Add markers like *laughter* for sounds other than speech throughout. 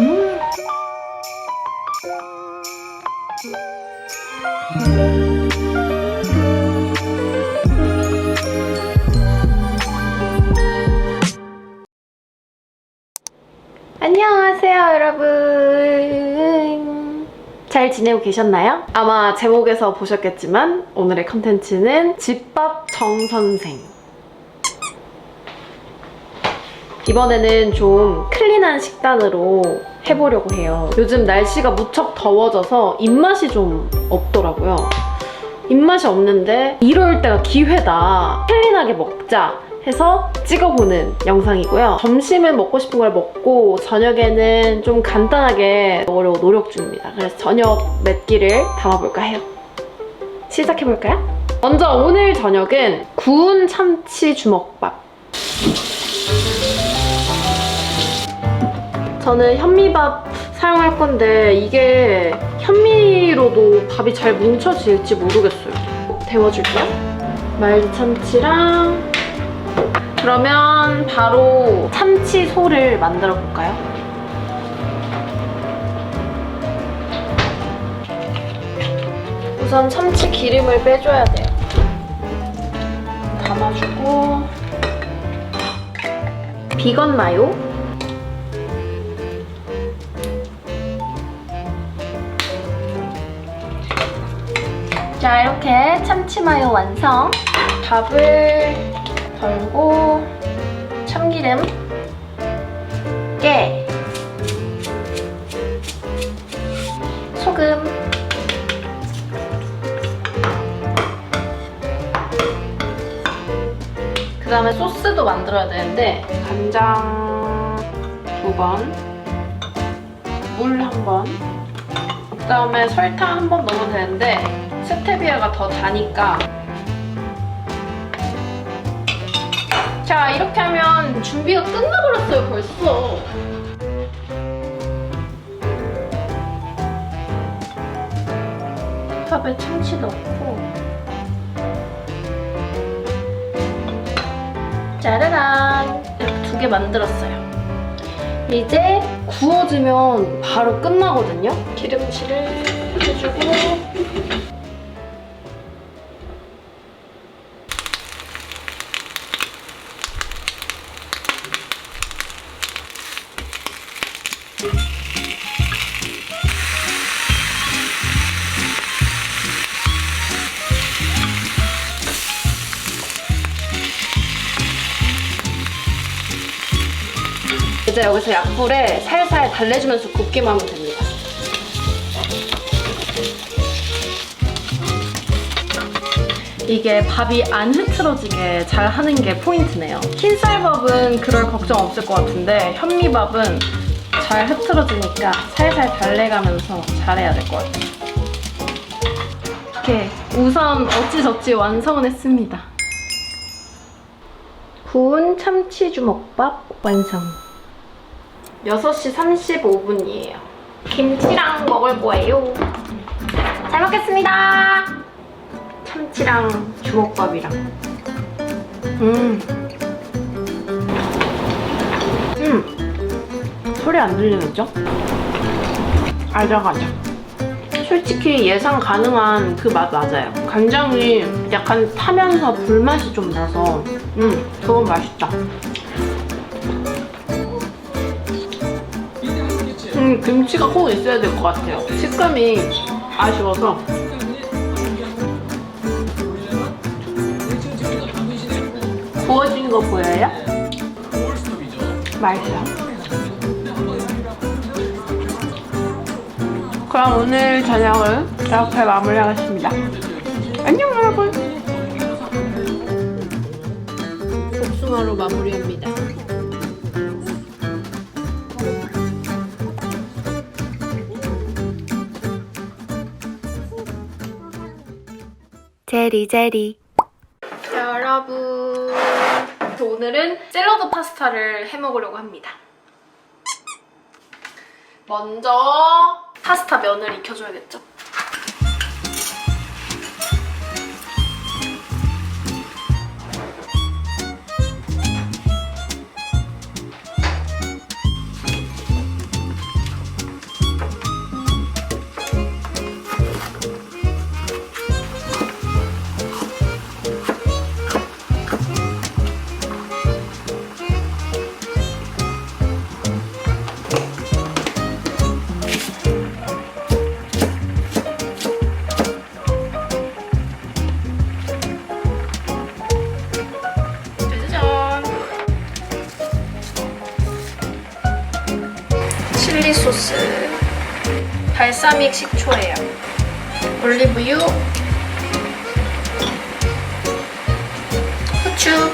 음. 안녕하세요, 여러분. 잘 지내고 계셨나요? 아마 제목에서 보셨겠지만 오늘의 컨텐츠는 집밥 정선생. 이번에는 좀 클린한 식단으로 해보려고 해요. 요즘 날씨가 무척 더워져서 입맛이 좀 없더라고요. 입맛이 없는데 이럴 때가 기회다. 클린하게 먹자. 해서 찍어보는 영상이고요. 점심은 먹고 싶은 걸 먹고 저녁에는 좀 간단하게 먹으려고 노력 중입니다. 그래서 저녁 몇 끼를 담아볼까 해요. 시작해볼까요? 먼저 오늘 저녁은 구운 참치 주먹밥. 저는 현미밥 사용할 건데 이게 현미로도 밥이 잘 뭉쳐질지 모르겠어요. 데워줄게요. 말드 참치랑 그러면 바로 참치소를 만들어 볼까요? 우선 참치 기름을 빼줘야 돼요. 담아주고 비건 마요 자 이렇게 참치 마요 완성. 밥을 덜고 참기름 깨. 소금. 그 다음에 소스도 만들어야 되는데 간장 두 번, 물 한 번, 그 다음에 설탕 한 번 넣으면 되는데 스테비아가 더 다니까. 자 이렇게 하면 준비가 끝나버렸어요 벌써. 밥에 참치 넣고. 짜라란! 이렇게 두 개 만들었어요. 이제 구워지면 바로 끝나거든요. 기름칠을 해주고 이제 여기서 약불에 살살 달래주면서 굽기만 하면 됩니다. 이게 밥이 안 흐트러지게 잘 하는 게 포인트네요. 흰쌀밥은 그럴 걱정 없을 것 같은데 현미밥은 잘 흐트러지니까 살살 달래가면서 잘해야 될 것 같아요. 이렇게 우선 어찌저찌 완성은 했습니다. 구운 참치 주먹밥 완성. 6시 35분이에요. 김치랑 먹을 거예요. 잘 먹겠습니다. 참치랑 주먹밥이랑. 음. 음. 소리 안 들리겠죠? 아작아작. 솔직히 예상 가능한 그 맛 맞아요. 간장이 약간 타면서 불맛이 좀 나서, 음, 그건 맛있다. 김치가 꼭 있어야 될 것 같아요. 식감이 아쉬워서. 구워진 거 보여요? 맛있어요. 그럼 오늘 저녁을 이렇게 마무리하겠습니다. 안녕 여러분. 복숭아로 마무리합니다. 제리 제리. 여러분. 저 오늘은 샐러드 파스타를 해 먹으려고 합니다. 먼저 파스타 면을 익혀줘야겠죠 발사믹 식초예요. 올리브유, 후추,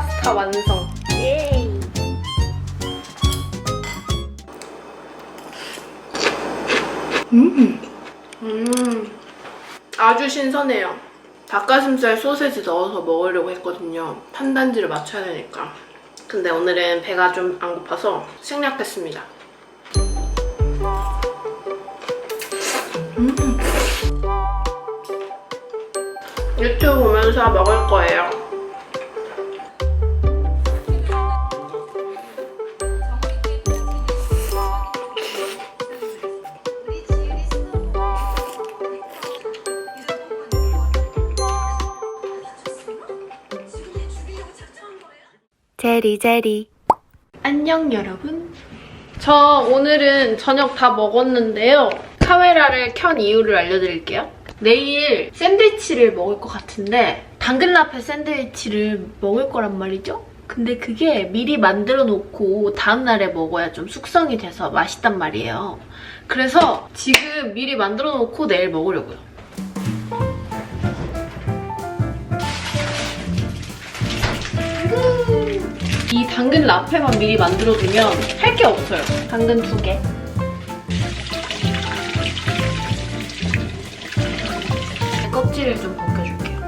파스타 완성. 예. 음. 음. 아주 신선해요. 닭가슴살 소세지 넣어서 먹으려고 했거든요. 탄단지를 맞춰야 되니까. 근데 오늘은 배가 좀 안 고파서 생략했습니다. 음. 유튜브 보면서 먹을 거예요. 제리 제리 안녕 여러분. 저 오늘은 저녁 다 먹었는데요. 카메라를 켠 이유를 알려드릴게요. 내일 샌드위치를 먹을 것 같은데 당근 라페 샌드위치를 먹을 거란 말이죠. 근데 그게 미리 만들어 놓고 다음날에 먹어야 좀 숙성이 돼서 맛있단 말이에요. 그래서 지금 미리 만들어 놓고 내일 먹으려고요. 당근 라페만 미리 만들어두면 할 게 없어요. 당근 두 개. 껍질을 좀 벗겨줄게요.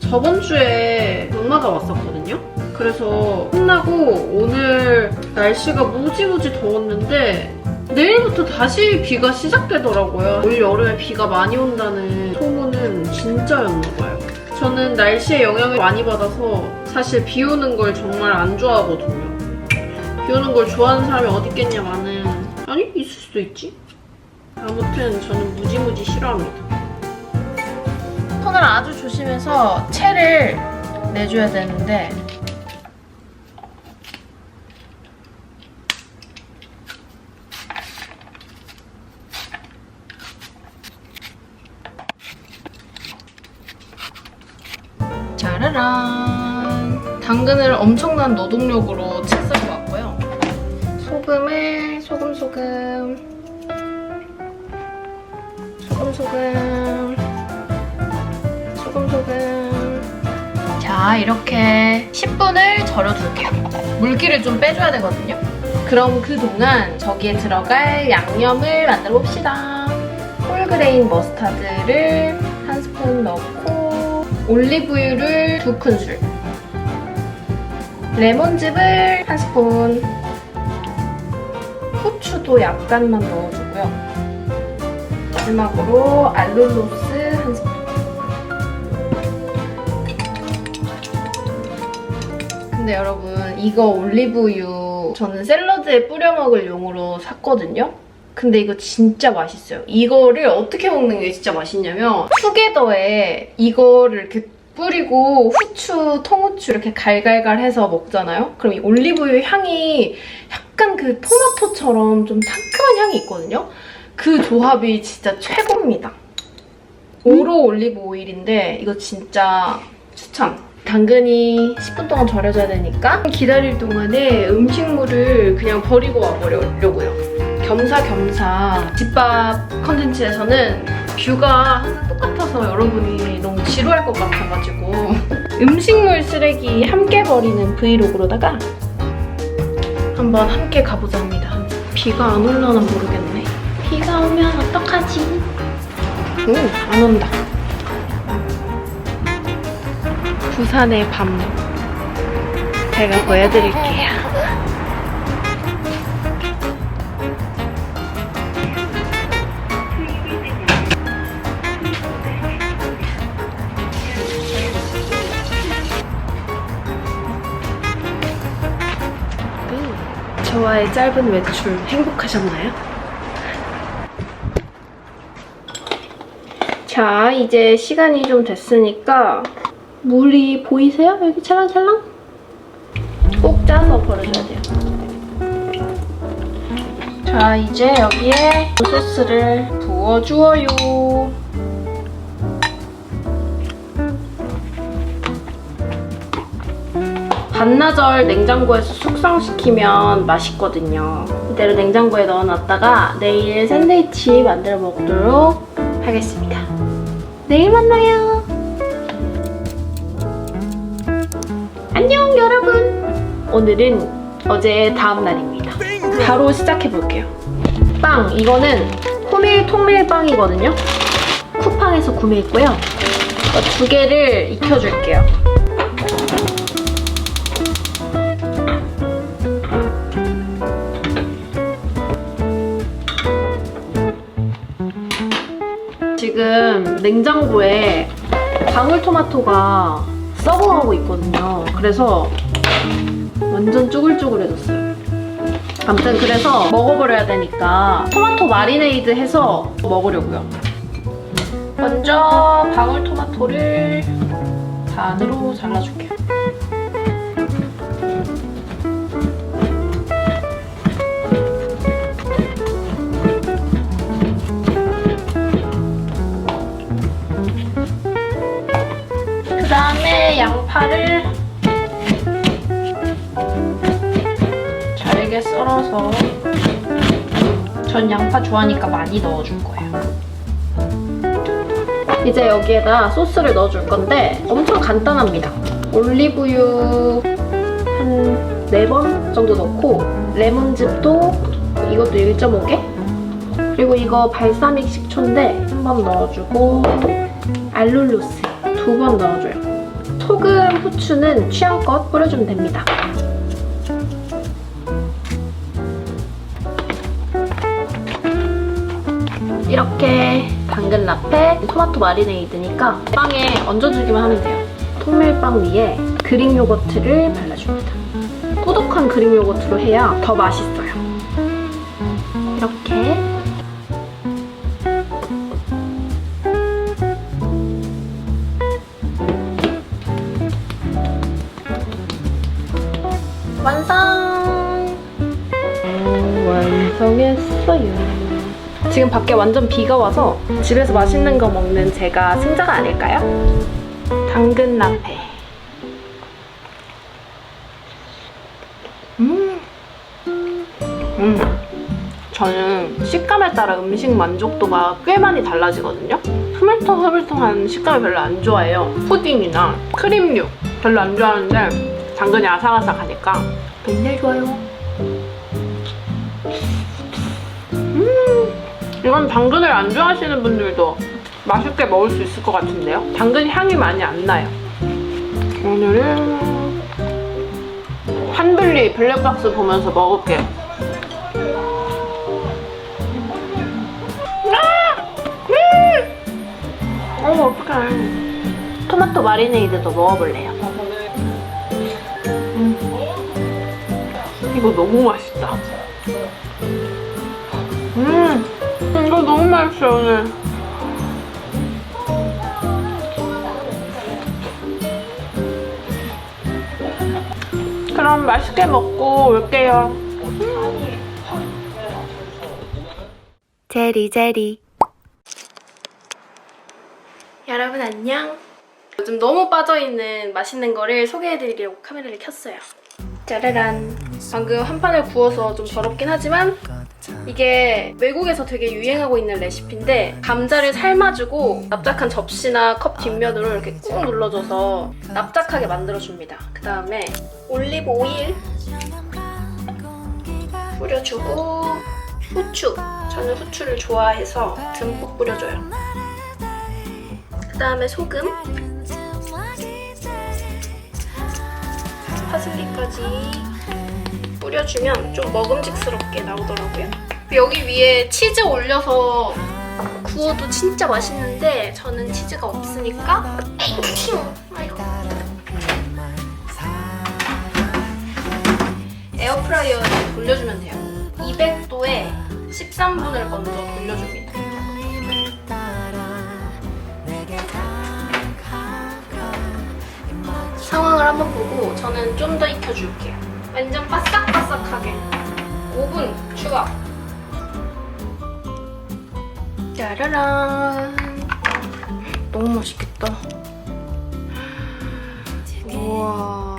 저번 주에 엄마가 왔었거든요? 그래서 끝나고 오늘 날씨가 무지무지 더웠는데 내일부터 다시 비가 시작되더라고요. 올 여름에 비가 많이 온다는 소문은 진짜였나봐요. 저는 날씨의 영향을 많이 받아서 사실 비 오는 걸 정말 안 좋아하거든요. 비 오는 걸 좋아하는 사람이 어디 있겠냐마는 아니 있을 수도 있지. 아무튼 저는 무지무지 싫어합니다. 손을 아주 조심해서 채를 내줘야 되는데 짜라란 당근을 엄청난 노동력으로 채 썰고 왔고요. 소금을 소금 소금. 소금 소금. 소금 소금. 자 이렇게 10분을 절여둘게요. 물기를 좀 빼줘야 되거든요. 그럼 그동안 저기에 들어갈 양념을 만들어 봅시다. 홀그레인 머스타드를 한 스푼 넣고 올리브유를 두 큰술. 레몬즙을 한 스푼. 후추도 약간만 넣어주고요. 마지막으로 알룰로스 한 스푼. 근데 여러분 이거 올리브유 저는 샐러드에 뿌려 먹을 용으로 샀거든요 근데 이거 진짜 맛있어요. 이거를 어떻게 먹는 게 진짜 맛있냐면 투게더에 이거를 이렇게 뿌리고 후추, 통후추 이렇게 갈갈갈 해서 먹잖아요? 그럼 이 올리브유 향이 약간 그 토마토처럼 좀 상큼한 향이 있거든요? 그 조합이 진짜 최고입니다. 오로 올리브 오일인데 이거 진짜 추천! 당근이 10분 동안 절여져야 되니까 기다릴 동안에 음식물을 그냥 버리고 와버리려고요. 겸사겸사 집밥 컨텐츠에서는 뷰가 항상 똑같아서 여러분이 너무 지루할 것 같아가지고 *laughs* 음식물 쓰레기 함께 버리는 브이로그로다가 한번 함께 가보자 합니다. 비가 안 올려나 모르겠네. 비가 오면 어떡하지? 오, 안 온다. 부산의 밤. 제가 보여드릴게요. 저와의 짧은 외출 행복하셨나요? 자, 이제 시간이 좀 됐으니까 물이 보이세요? 여기 찰랑찰랑? 꼭 짜서 버려줘야 돼요. 자, 이제 여기에 소스를 부어주어요. 반나절 냉장고에서 숙성시키면 맛있거든요. 이대로 냉장고에 넣어놨다가 내일 샌드위치 만들어 먹도록 하겠습니다. 내일 만나요. 안녕 여러분. 오늘은 어제 다음 날입니다. 바로 시작해 볼게요. 빵 이거는 호밀 통밀 빵이거든요. 쿠팡에서 구매했고요. 이거 두 개를 익혀줄게요. 지금 냉장고에 방울토마토가 썩어가고 있거든요. 그래서 완전 쭈글쭈글해졌어요. 아무튼 그래서 먹어버려야 되니까 토마토 마리네이드 해서 먹으려고요. 먼저 방울토마토를 반으로 잘라줄게요. 다음에 양파를 잘게 썰어서 전 양파 좋아하니까 많이 넣어줄 거예요. 이제 여기에다 소스를 넣어줄 건데 엄청 간단합니다. 올리브유 한 4번 정도 넣고 레몬즙도 이것도 1.5개 그리고 이거 발사믹 식초인데 한 번 넣어주고 알룰로스 두 번 넣어줘요. 소금, 후추는 취향껏 뿌려주면 됩니다. 이렇게 당근 라페, 토마토 마리네이드니까 빵에 얹어주기만 하면 돼요. 통밀빵 위에 그릭 요거트를 발라줍니다. 꼬독한 그릭 요거트로 해야 더 맛있어요. 완성! 완성했어요. 지금 밖에 완전 비가 와서 집에서 맛있는 거 먹는 제가 승자가 아닐까요? 당근 라페. 음. 음. 저는 식감에 따라 음식 만족도가 꽤 많이 달라지거든요. 흐물텅흐물텅한 식감을 별로 안 좋아해요. 푸딩이나 크림류 별로 안 좋아하는데 당근이 아삭아삭하니까 굉장히 좋아요. 이건 당근을 안 좋아하시는 분들도 맛있게 먹을 수 있을 것 같은데요? 당근 향이 많이 안 나요. 오늘은 한블리 블랙박스 보면서 먹을게요. 아! 음! 어머, 어떡해. 토마토 마리네이드도 먹어볼래요. 이거 너무 맛있다. 음! 이거 너무 맛있어요, 오늘. 그럼 맛있게 먹고 올게요. 제리 제리 여러분 안녕. 요즘 너무 빠져있는 맛있는 거를 소개해드리려고 카메라를 켰어요. 짜라란. 방금 한 판을 구워서 좀 더럽긴 하지만 이게 외국에서 되게 유행하고 있는 레시피인데 감자를 삶아주고 납작한 접시나 컵 뒷면으로 이렇게 꾹 눌러줘서 납작하게 만들어줍니다. 그 다음에 올리브 오일 뿌려주고 후추. 저는 후추를 좋아해서 듬뿍 뿌려줘요. 그 다음에 소금 파슬리까지 뿌려주면 좀 먹음직스럽게 나오더라고요. 여기 위에 치즈 올려서 구워도 진짜 맛있는데 저는 치즈가 없으니까 에어프라이어에 돌려주면 돼요. 200도에 13분을 먼저 돌려줍니다. 상황을 한번 보고 저는 좀 더 익혀줄게요. 완전 바삭바삭하게 5분 추가. 짜라란. 너무 맛있겠다. 우와.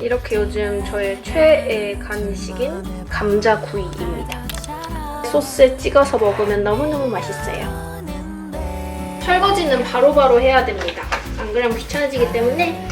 이렇게 요즘 저의 최애 간식인 감자구이입니다. 소스에 찍어서 먹으면 너무너무 맛있어요. 설거지는 바로바로 해야 됩니다. 안 그러면 귀찮아지기 때문에